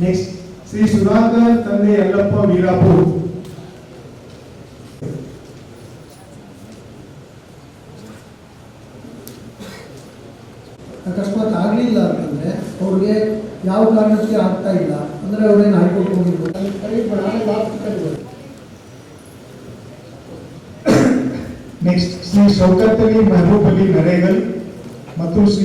Next Shri Sudhakar ತಂದೆ ಯಲ್ಲಪ್ಪ ವೀರಾಪುರ್. ಅಕಸ್ಮಾತ್ ಆಗಲಿಲ್ಲ ಅಂತಂದ್ರೆ ಅವ್ರಿಗೆ ಯಾವ ಕಾರಣಕ್ಕೆ ಆಗ್ತಾ ಇಲ್ಲ ಅಂದ್ರೆ ಅವ್ರೇನು ಹೈಕೋರ್ಟ್ ಹೋಗಿರ್ಬೋದು ನೆಕ್ಸ್ಟ್ ಶ್ರೀ ಶೌಕತ್ ಅಲಿ ಮೆಹಬೂಬ್ ಅಲಿ ನರೇಗಲ್ ಮತ್ತು ಶ್ರೀ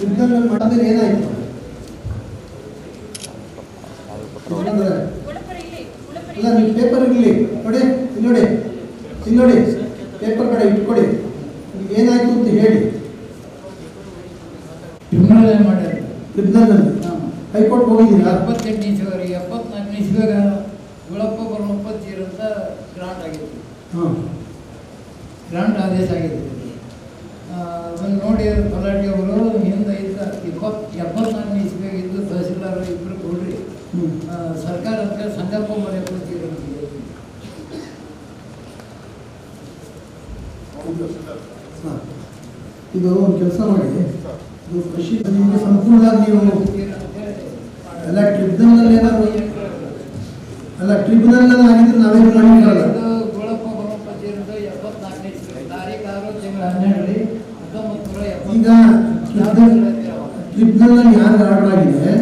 ಮಾಡಿದ್ರೆ ಏನಾಯ್ತು? ಇಲ್ಲಿ ನೀವು ಪೇಪರ್ ಇರಲಿ. ನೋಡಿ ಇಲ್ಲಿ ನೋಡಿ ಇಲ್ಲಿ ನೋಡಿ ಪೇಪರ್ ಕಡೆ ಇಟ್ಕೊಡಿ. ಏನಾಯ್ತು ಅಂತ ಹೇಳಿ. ಟ್ರಿಬ್ಯುನಲ್ ಮಾಡ್ಯಾರ ಟ್ರಿಬ್ಯುನಲ್ನಲ್ಲಿ ಹೈಕೋರ್ಟ್ ಹೋಗಿದ್ದೀರಾ? ಎಪ್ಪತ್ತೆಂಟು ಇಸ್ವಿವರೆಗೆ ಎಪ್ಪತ್ನಾಲ್ಕನೇ ಗುಳಪ್ಪ ಅಂತ ಗ್ರಾಂಟ್ ಆಗಿತ್ತು. ಹಾಂ. ಗ್ರಾಂಟ್ ಆದೇಶ ಆಗಿದೆ ಅದನ್ನು ನೋಡಿ ತಲಾಟಿ ಅವರು ಹಿಂದೆ ಇದ್ದ ಇಪ್ಪತ್ತು ಎಪ್ಪತ್ನಾಲ್ಕನೇ ಇಸ್ವಿಯಾಗ ಇದ್ದು ತಹಸೀಲ್ದಾರ್ ಇಬ್ಬರು ಕೊಡ್ರಿ ಹ್ಞೂ ಆ, ಸರ್ಕಾರ ಅಂತ ಸಂಗಪ್ಪ ಮನೆ ಕೊಡ್ತೀರ ಅಂತ ಹೇಳಿದ್ರು. ಹಾಂ ಇದು ಒಂದು ಕೆಲಸ ಮಾಡಿ. ಇದು ಕೃಷಿ ನಿಮಗೆ ಸಂಪೂರ್ಣವಾಗಿ ನೀವು ಎಲ್ಲ ಟ್ರಿಬ್ಯುನಲ್ ಏನಾದ್ರು ಅಲ್ಲ ಟ್ರಿಬ್ಯುನಲ್ ಆಗಿದ್ರೆ ನಾವೇನು ಮಾಡಿರಲ್ಲ ಈಗ ಟ್ರಿಬ್ಯುನಲ್ ಯಾರು ಆರ್ಡರ್ ಆಗಿದೆ?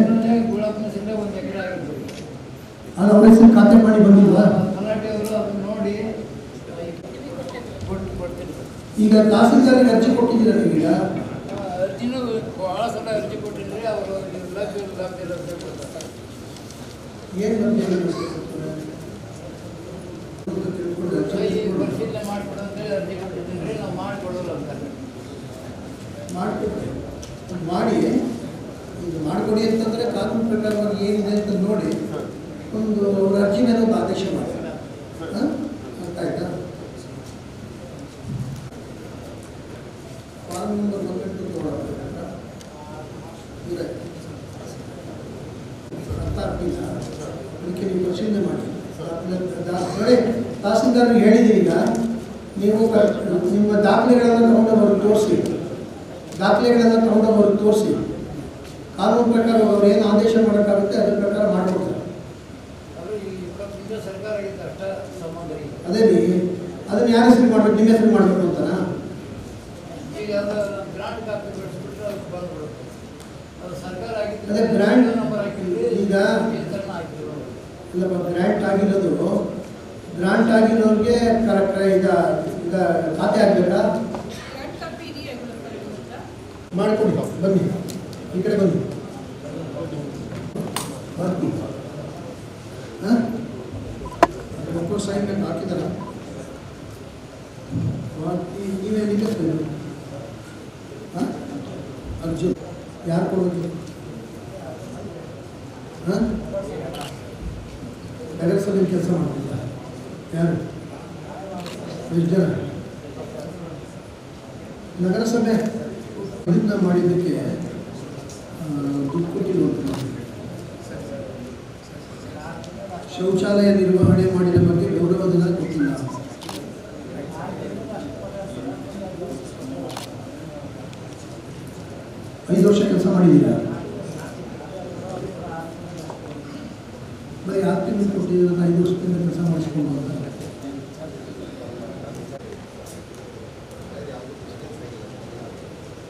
ಅದು ಅವ್ರ ಹೆಸರು ಖಾತೆ ಮಾಡಿ ಬಂದಿಲ್ವಾ ತಲಾಟಿ ಅವರು ಅದನ್ನ ನೋಡಿ ಕೊಟ್ಟು ಕೊಡ್ತೀನಿ ಈಗ ತಹಸೀಲ್ದಾರ್ಗೆ ಅರ್ಜಿ ಕೊಟ್ಟಿದ್ದೀರಾ ನೀವು ಈಗ? ಅರ್ಜಿನೂ ಭಾಳ ಸಲ ಅರ್ಜಿ ಕೊಟ್ಟಿದ್ರಿ ಅವರು. ಏನು ಪರಿಶೀಲನೆ ಅರ್ಜಿ ಕೊಟ್ಟಿದ್ದೀನಿ ನಾವು ಮಾಡಿಕೊಡೋಲ್ಲ ಅಂತಾರೆ ಮಾಡ್ಕೊಡ್ತೀವಿ. ಮಾಡಿ ಇದು ಮಾಡಿಕೊಡಿ ಅಂತಂದರೆ ಕಾನೂನು ಪ್ರಕಾರವಾಗಿ ಏನಿದೆ ಅಂತ ನೋಡಿ ಒಂದು ಅವ್ರ ಅರ್ಜಿ ಮೇಲೆ ಒಂದು ಆದೇಶ ಮಾಡಿ. ಆಗ್ತಿಲ್ಲ ಅದಕ್ಕೆ ನೀವು ಪರಿಶೀಲನೆ ಮಾಡಿ. ಕಡೆ ತಹಸೀಲ್ದಾರ್ ಹೇಳಿದ್ದೀವಿ ಈಗ ನೀವು ನಿಮ್ಮ ದಾಖಲೆಗಳನ್ನು ತಗೊಂಡು ಅವ್ರಿಗೆ ತೋರಿಸಿ. ದಾಖಲೆಗಳನ್ನು ತಗೊಂಡು ಅವ್ರಿಗೆ ತೋರಿಸಿ. ಕಾನೂನು ಪ್ರಕಾರ ಅವರು ಏನು ಆದೇಶ ಮಾಡೋಕ್ಕಾಗುತ್ತೆ ಅದ್ರ ಪ್ರಕಾರ ಮಾಡ್ಕೊಡ್ತಾರೆ. ಅದೇ ರೀ ಅದನ್ನ ಯಾರ ಹೆಸರು ಮಾಡ್ಬೇಕು, ನಿಮ್ಮ ಹೆಸರು ಮಾಡಬೇಕು ಅಂತನಾ ಈಗ ಅದು ಗ್ರಾಂಟ್ ಕಾಪಿ ಕಳಿಸ್ಬಿಟ್ರೆ ಅದು ಬಂದ್ಬಿಡುತ್ತೆ ಅದು ಸರ್ಕಾರ ಆಗಿದ್ದು ಅದೇ grant ನಂಬರ್ ಹಾಕಿದ್ರಿ ಈಗ- ಹೆಸರನ್ನ ಹಾಕಿದ್ರು ಇಲ್ಲಪ್ಪ ಗ್ರ್ಯಾಂಟ್ ಆಗಿರೋದು. ಗ್ರಾಂಟ್ ಆಗಿರೋರಿಗೆ ಕರೆಕ್ಟ್ ಈಗ ಖಾತೆ ಆಗಬೇಕಾ? ಮಾಡ್ಕೊಡಿ ಮಾಡಿಕೊಡಿ ಬನ್ನಿ. ಈ ಕಡೆ ಬನ್ನಿ. ಬರ್ತೀನಿ ಹಾಂ? ಮಕ್ಕಳು ಸೈನ್ ಬೇಕು ಹಾಕಿದಾರ ಮಾಡ್ತಿ ನೀವೇ ನಿಮ್ಮ ಹೆಸರು ಹಾಂ? ಅರ್ಜುನ್, ಯಾರು ಕೊಡೋದು ಹಾಂ ಕೆಲಸ ಮಾಡ್ತಿಲ್ಲ ಯಾರು? ಎಷ್ಟು ನಗರಸಭೆ ಪ್ರಯತ್ನ ಮಾಡಿದ್ದಕ್ಕೆ ದುಡ್ಡು ಶೌಚಾಲಯ ನಿರ್ವಹಣೆ ಮಾಡಿದ ಬಗ್ಗೆ ಗೌರವಧನ ಕೊಟ್ಟಿಲ್ಲ. ಐದು ವರ್ಷ ಕೆಲಸ ಮಾಡಿದ್ದೀರಾ ಬರೀ ಆರು ತಿಂಗಳು ಕೊಟ್ಟಿದ್ದೀರ ಐದು ವರ್ಷದಿಂದ ಕೆಲಸ ಮಾಡಿಸ್ಕೊಂಡು ಅಂತ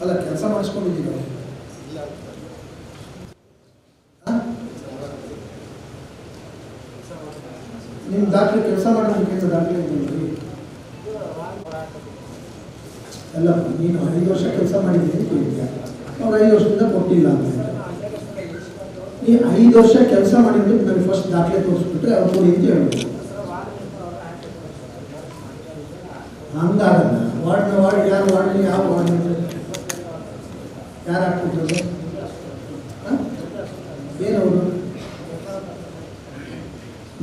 ಅಲ್ಲ ಕೆಲಸ ಮಾಡಿಸ್ಕೊಂಡಿದ್ದೀವಿ ನಿಮ್ಮ ದಾಖಲೆ ಕೆಲಸ ಮಾಡಬೇಕಂತ ದಾಖಲೆ ಅಲ್ಲ, ನೀನು ಐದು ವರ್ಷ ಕೆಲಸ ಮಾಡಿದ್ದೀನಿ ಕೇಳಿದ್ಯಾ? ಅವ್ರು ಐದು ವರ್ಷದಿಂದ ಕೊಟ್ಟಿಲ್ಲ ಅಂತ ಈ ಐದು ವರ್ಷ ಕೆಲಸ ಮಾಡಿದ್ದು ನನಗೆ ಫಸ್ಟ್ ದಾಖಲೆ ತೋರಿಸ್ಬಿಟ್ರೆ ಅವ್ರು ಕೊಡಿ ಅಂತ ಹೇಳ್ಬೋದು ಹಂಗಾಗಲ್ಲ. ವಾರ್ಡ್ನ ವಾರ್ಡ್, ಯಾರು ವಾರ್ಡ್ ಯಾವ ವಾರ್ಡ್ ಯಾರು ಹಾಕ್ಬಿಟ್ರದು ಏನವರು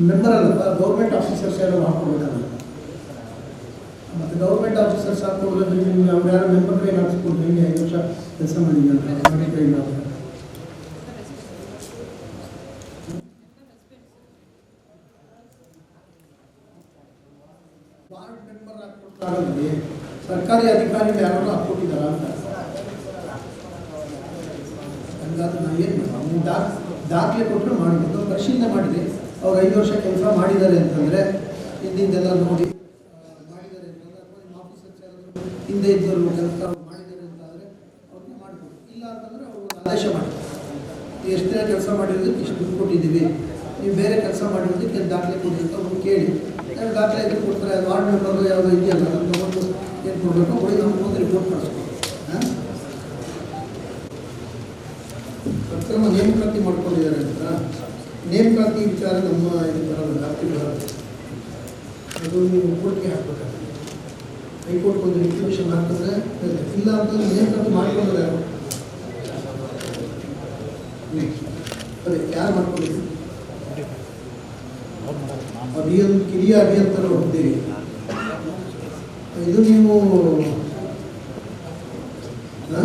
ಮೆಂಬರ್ ಅಲ್ಲಪ್ಪ ಗೌರ್ಮೆಂಟ್ ಆಫೀಸರ್ಸ್ ಯಾರು ಹಾಕ್ಕೊಡ್ಬೇಕಲ್ಲ ಮತ್ತು ಗೌರ್ಮೆಂಟ್ ಆಫೀಸರ್ಸ್ ಹಾಕ್ಕೊಡೋದ್ರೆ ನಿಮ್ಗೆ ಅವ್ರು ಯಾರು ಮೆಂಬರ್ ಕೈ ಹಾಕ್ಸ್ಕೊಂಡು ಹಿಂಗೆ ಐದು ವರ್ಷ ಕೆಲಸ ಮಾಡಿದ್ಯಲ್ಲ ಮನೆ ಕೈ ಹಾಕ್ತಾರೆ. ವಾರ್ಡ್ ಮೆಂಬರ್ ಹಾಕ್ಕೊಡ್ತಾರಲ್ಲಿ ಸರ್ಕಾರಿ ಅಧಿಕಾರಿಗಳು ಯಾರು ಹಾಕ್ಕೊಟ್ಟಿದ್ದಾರ ಅಂತ ಹಂಗಾದ್ರೆ ನಾವು ಏನು ನೀವು ದಾಖ, ದಾಖಲೆ ಕೊಟ್ಟರು ಮಾಡಬೇಕು. ಪರಿಶೀಲನೆ ಮಾಡಿದೆ. ಅವ್ರು ಐದು ವರ್ಷ ಕೆಲಸ ಮಾಡಿದ್ದಾರೆ ಅಂತಂದರೆ ಹಿಂದಿಂದೆಲ್ಲ ನೋಡಿ ಮಾಡಿದ್ದಾರೆ ಅಂತಂದ್ರೆ ನಿಮ್ಮ ಹಿಂದೆ ಇದ್ದವರು ಕೆಲಸ ಮಾಡಿದ್ದಾರೆ ಅಂತಾದರೆ ಅವ್ರನ್ನ ಇಲ್ಲ ಅಂತಂದರೆ ಅವರು ಆದೇಶ ಮಾಡ್ತಾರೆ. ಎಷ್ಟೇ ಕೆಲಸ ಮಾಡಿರೋದಕ್ಕೆ ಇಷ್ಟು ದುಡ್ಡು ಕೊಟ್ಟಿದ್ದೀವಿ. ನೀವು ಬೇರೆ ಕೆಲಸ ಮಾಡಿರೋದಕ್ಕೆ ದಾಖಲೆ ಕೊಡಿ ಅಂತ ಅವ್ರು ಕೇಳಿ. ದಾಖಲೆ ಇದ್ರೆ ಕೊಡ್ತಾರೆ? ವಾರ್ಡ್ ಮೆಂಬರ್ ಯಾವುದೋ ಇದೆಯಲ್ಲ, ಅದನ್ನು ತಗೊಂಡು ಏನು ಕೊಡಬೇಕು? ಅವ್ರಿಗೆ ನಮ್ಗೆ ಒಂದು ರಿಪೋರ್ಟ್ ಕಳಿಸ್ಬೇಕು ಹಾಂ ಅಕ್ರಮ ನೇಮಕಾತಿ ಮಾಡ್ಕೊಂಡಿದ್ದಾರೆ ಅಂತ. ನೇಮಕಾತಿ ವಿಚಾರ ನಮ್ಮ ಇದು ಬರಲ್ಲ ವ್ಯಾಪ್ತಿ ಬರಲ್ಲ. ಅದು ನೀವು ಕೋರ್ಟ್ಗೆ ಹಾಕ್ಬೇಕಾಗ್ತದೆ ಹೈಕೋರ್ಟ್ ಒಂದು ರಿಕ್ವಿಷನ್ ಹಾಕಿದ್ರೆ ಇಲ್ಲ ಅಂತಂದ್ರೆ ನೇಮಕಾತಿ ಮಾಡ್ಕೊಂಡ್ರೆ ಯಾರು? ಅದೇ ಯಾರು ಮಾಡ್ಕೊಂಡಿದ್ರು ಅಭಿಯನ್ ಕಿರಿಯ ಅಭಿಯಂತರ ಹೋಗ್ತೀರಿ ಇದು ನೀವು ಹಾ?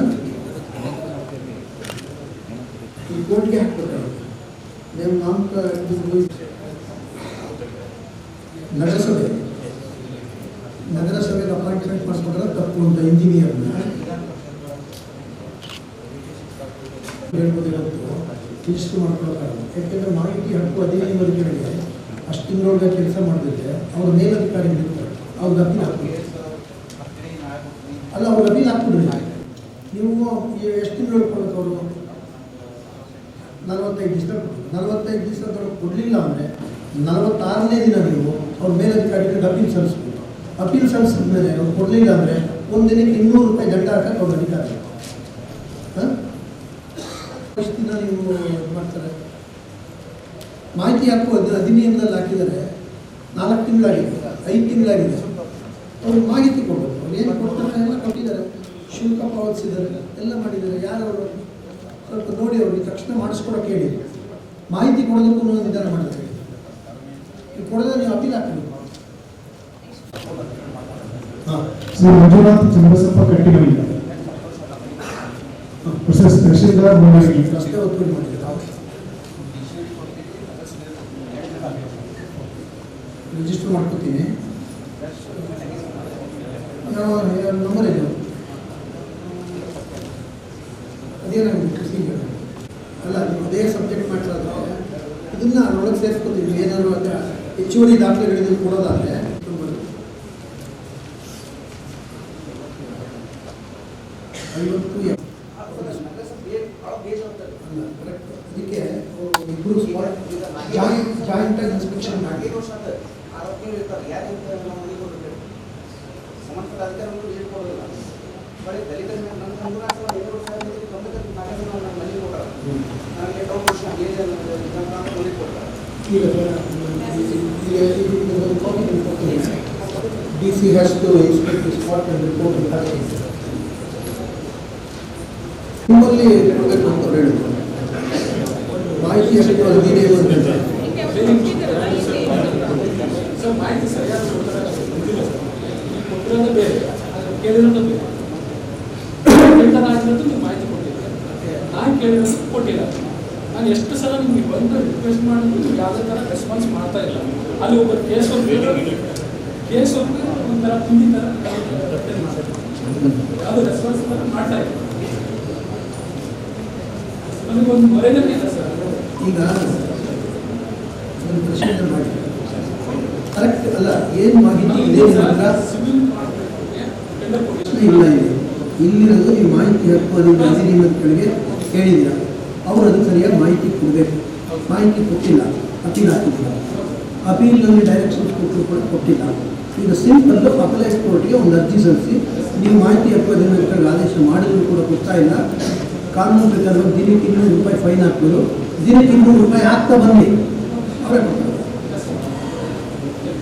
ಕೋರ್ಟ್ಗೆ ಹಾಕ್ಬೇಕಾಗುತ್ತೆ ನೀವು ನಾಮಕ ನಗರಸಭೆ ನಗರಸಭೆಗೆ ಅಪಾಯಿಂಟ್ಮೆಂಟ್ ಮಾಡಿಸ್ಕೊಂಡ್ರೆ ತಪ್ಪು ಅಂತ ಇಂಜಿನಿಯರ್ನ ಹೇಳ್ಬೋದು ಇವತ್ತು ರಿಜಿಸ್ಟರ್ ಮಾಡ್ಕೊಳಕ್ಕಾಗಲ್ಲ ಯಾಕೆಂದರೆ ಮಾಹಿತಿ ಹಕ್ಕು ಕೇಳಿದೆ ಅಷ್ಟು ತಿಂಗಳೊಳಗೆ ಕೆಲಸ ಮಾಡಿದ್ರೆ ಅವ್ರ ಮೇಲಧಿಕಾರಿಗಳು ಅವ್ರಿಗೆ ಅಪೀಲ್ ಹಾಕ್ಬಿಡಿ ಅಲ್ಲ ಅವ್ರಿಗೆ ಅಪೀಲ್ ಹಾಕ್ಬಿಡ್ರಿ ನೀವು ಎಷ್ಟು ತಿಂಗಳು ಅವರು ನಲವತ್ತೈದು ದಿವಸ ನಲವತ್ತೈದು ದಿವಸದೊಳಗೆ ಕೊಡಲಿಲ್ಲ ಅಂದರೆ ನಲವತ್ತಾರನೇ ದಿನ ನೀವು ಅವ್ರ ಮೇಲಧಿಕಾರಿಗಳಿಗೆ ಅಪೀಲ್ ಸಲ್ಲಿಸ್ಬೋದು ಅಪೀಲ್ ಸಲ್ಲಿಸಿದ ಮೇಲೆ ಅವ್ರು ಕೊಡಲಿಲ್ಲ ಅಂದರೆ ಒಂದು ದಿನಕ್ಕೆ ಇನ್ನೂರು ರೂಪಾಯಿ ದಂಡ ಹಾಕಕ್ಕೆ ಅವ್ರ ಅಧಿಕಾರ ಹಾಂ? ಎಷ್ಟು ದಿನ ನೀವು ಮಾಡ್ತಾರೆ? ಮಾಹಿತಿ ಅದು ಅಧಿನಿಯಮದಲ್ಲಿ ಹಾಕಿದರೆ ನಾಲ್ಕು ತಿಂಗಳಾಗಿದೆ, ಐದು ತಿಂಗಳಾಗಿದೆ. ಅವ್ರು ಮಾಹಿತಿ ಕೊಡಬೇಕು. ಅವ್ರು ಏನು ಕೊಡ್ತಾರೆ ಎಲ್ಲ ಕೊಟ್ಟಿದ್ದಾರೆ. ಶುಲ್ಕ ಪಾವತಿಸಿದ್ದಾರೆ. ಎಲ್ಲ ಮಾಡಿದ್ದಾರೆ. ಯಾರು ಅವರು ಸ್ವಲ್ಪ ನೋಡಿ ಅವ್ರಿಗೆ ತಕ್ಷಣ ಮಾಡಿಸ್ಕೊಡೋಕೆ ಹೇಳಿ. ಮಾಹಿತಿ ಕೊಡೋದಕ್ಕೂ ಒಂದು ವಿಧಾನ ಮಾಡ್ತಾರೆ ನೀವು ಕೊಡೋದ್ರೆ ನೀವು ಅಪೀಲ್ ಹಾಕಬೇಕು ಮಂಜುನಾಥ್ ಚಂದ್ರಸಪ್ಪ ಕಟ್ಟಿಮನಿ ಪ್ರೊಸೆಸ್ ತಹಶೀಲ್ದಾರ್ ಮುನ್ನಗಿ ರಸ್ತೆ ಒತ್ತುವರಿ ಮಾಡಿದ್ದಾರೆ ರಿಜಿಸ್ಟರ್ ಮಾಡ್ಕೋತೀನಿ. ನಂಬರ್ ಇದೆ. ಅದೇನಾಗಿದೆ ಅಲ್ಲ, ನೀವು ಅದೇ ಸಬ್ಜೆಕ್ಟ್ ಮಾಡಿರೋದು ಇದನ್ನ ಅದರೊಳಗೆ ಸೇರಿಸ್ಕೊತೀವಿ ಏನಾದ್ರು ಅದ ಹೆಚ್ಚುವರಿ ದಾಖಲೆಗಳಿದ್ದು ಕೊಡೋದಾದ್ರೆ ಐವತ್ತು ಅದಕ್ಕೆ ಇಬ್ಬರು ಜಾಯಿಂಟ್ ಆಗಿ ಇನ್ಸ್ಪೆಕ್ಷನ್ ಮಾಡಿ. ಈಗ D C has to inspect the spot and report ನಿಮ್ಮಲ್ಲಿ ಕೊಡಬೇಕು ಅಂತ ಹೇಳಿದ್ರು ಮಾಹಿತಿ ಎಷ್ಟು ಅದಿದೆ ಅಂತ ಹಿಂಗೆ ಅವ್ರು ಕೊಟ್ಟಿದ್ದಾರಲ್ಲ, ಇಲ್ಲಿ ಸರ್ ಮಾಹಿತಿ ಸರಿಯಾದ ಉತ್ತರ ಗೊತ್ತಿಲ್ಲ ಸರ್ ನೀವು ಕೊಟ್ಟಿರೋದು ಬೇರೆ. ಆದರೆ ಕೇಳಿರೋದು ಬೇರೆ ಕೇಳ್ತಾನೆ ಆಗಿರೋದು ನೀವು ಮಾಹಿತಿ ಕೇಳಿರೋದು ಕೊಟ್ಟಿಲ್ಲ ನಾನು ಎಷ್ಟು ಸಲ ನಿಮಗೆ ಬಂದು ರಿಕ್ವೆಸ್ಟ್ ಮಾಡಿದ್ರು ಯಾವುದೇ ಥರ ರೆಸ್ಪಾನ್ಸ್ ಮಾಡ್ತಾ ಇಲ್ಲ. ಅಲ್ಲಿ ಒಬ್ಬ ಕೇಸ್ ಕೇಸ್ ಒಂಥರ ಹಿಂದಿ ಥರ ಅದು ರೆಸ್ಪಾನ್ಸ್ ಥರ ಮಾಡ್ತಾ ಇಲ್ಲ. ನನಗೊಂದು ಮರ್ಯಾದೆ ಇಲ್ಲ ಸರ್ ಈಗ ಒಂದು ಪ್ರಶ್ನೆ ಮಾಡಿ ಕರೆಕ್ಟ್ ಅಲ್ಲ ಏನು ಮಾಹಿತಿ ಇದೆ ಸಿವಿಲ್ ಇಲ್ಲ ಇಲ್ಲಿರೋದು ಈ ಮಾಹಿತಿ ಹಕ್ಕು ಅದರಿಂದ ಅಧಿನಿಯಮಗಳಿಗೆ ಹೇಳಿದ್ದೀರ ಅವರು ಅದು ಸರಿಯಾಗಿ ಮಾಹಿತಿ ಕೊಡಬೇಕು. ಮಾಹಿತಿ ಕೊಟ್ಟಿಲ್ಲ, ಅಪೀಲ್ ಹಾಕಿಲ್ಲ ಅಪೀಲ್ನಲ್ಲಿ ಡೈರೆಕ್ಷನ್ಸ್ ಕೊಟ್ಟರು ಕೂಡ ಕೊಟ್ಟಿಲ್ಲ. ಈಗ ಸಿಂಪಲ್ ಅಪಲೈಸ್ ಕೋರ್ಟ್ಗೆ ಒಂದು ಅರ್ಜಿ ಸಲ್ಲಿಸಿ, ನೀವು ಮಾಹಿತಿ ಹಕ್ಕು ಅಧಿನಿಯಮಗಳಿಗೆ ಆದೇಶ ಮಾಡಿದ್ರು ಕೂಡ ಗೊತ್ತಾ ಇಲ್ಲ. ಕಾನೂನು ಪ್ರಕಾರ ದಿನಕ್ಕೆ ಇನ್ನೂರು ರೂಪಾಯಿ ಫೈನ್ ಹಾಕ್ಬೋದು. ದಿನಕ್ಕೆ ಇನ್ನೂರು ರೂಪಾಯಿ ಹಾಕ್ತಾ ಬನ್ನಿ ಅವರೇ